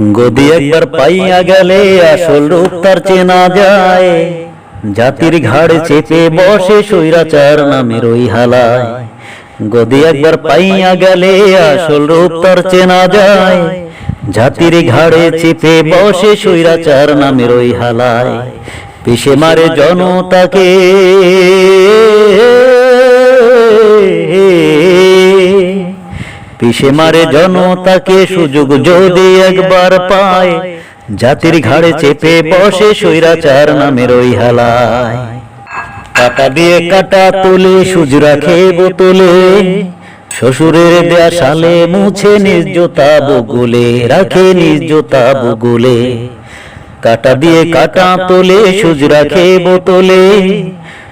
গদি একবার পাইয়া গেলে আসল রূপ তার চেনা যায়। জাতির ঘাড়ে চেপে বসে সৈরাচার নামের ওই হালায়। গদি একবার পাইয়া গেলে আসল রূপ তার চেনা যায়। জাতির ঘাড়ে চেপে বসে সৈরাচার নামের ওই হালায়। পিসে মারে জনতাকে পিসে মারে জনতাকে সুযোগ যদি একবার পায়, জাতির ঘাড়ে চেপে বসে সৈরাচার নামের ওই হালায়। কাটা দিয়ে কাটা তুলে সুজ রাখে বোতলে, শ্বশুরের দেয়া সালে মুছে জোতা বগুলে, রাখে জোতা বগুলে। কাটা দিয়ে কাটা তোলে সুজ রাখে বোতলে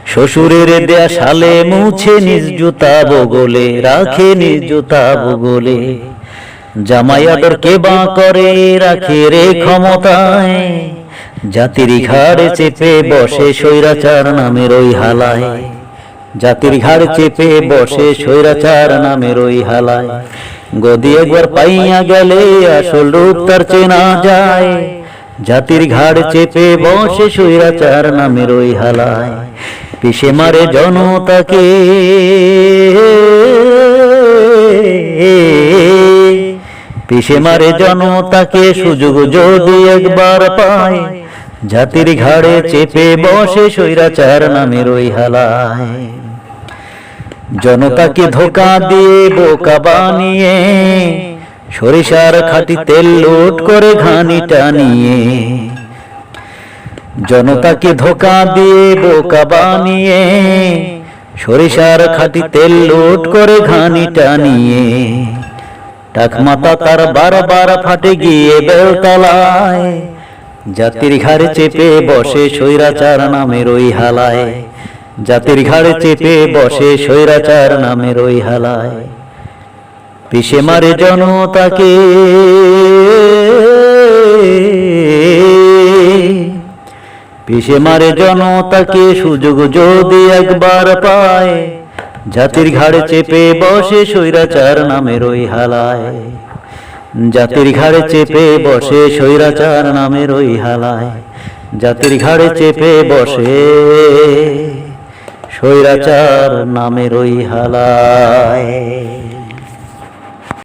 শ্বশুরের দেয়া সালে মুছে নিজ জুতা বগলে, রাখে নিজ জুতা বগলে। জামাই আদর কে বা করে, রাখে রে ক্ষমতায়। জাতির ঘাড়ে চেপে বসে স্বৈরাচার নামের ওই হালায়। জাতির ঘাড় চেপে বসে স্বৈরাচার নামের ওই হালায়। গদি একবার পাইয়া গেলে আসল রূপ তার চেনা যায়। জাতির ঘাড় চেপে বসে স্বৈরাচার নামের ওই হালায়। পিসে মারে জনতাকে। পিসে মারে জনতাকে সুযোগ যদি একবার পায় জাতির ঘাড়ে চেপে বসে স্বৈরাচার নামের ওই হালায়। জনতাকে ধোকা দিয়ে বোকা বানিয়ে সরিষার খাঁটি তেল লোট করে ঘানি টানিয়ে। জনতাকে ধোকা দিয়ে বোকা বানিয়ে, সরিষার খাঁটি তেল লোট করে ঘানি টানিয়ে, টাকমাতা তার বারবার ফাটে গিয়ে বেলতলায়, জাতির ঘাড়ে চেপে বসে স্বৈরাচার নামের ওই হালায়, জাতির ঘাড়ে চেপে বসে স্বৈরাচার নামের ওই হালায়। পিসে মারে জনতাকে পিসে মারে জনতাকে সুযোগ যদি একবার পায়। জাতির ঘাড়ে চেপে বসে স্বৈরাচার নামের ওই হালায়। জাতির ঘাড়ে চেপে বসে স্বৈরাচার নামের ওই হালায়। জাতির ঘাড়ে চেপে বসে স্বৈরাচার নামের ওই হালায়।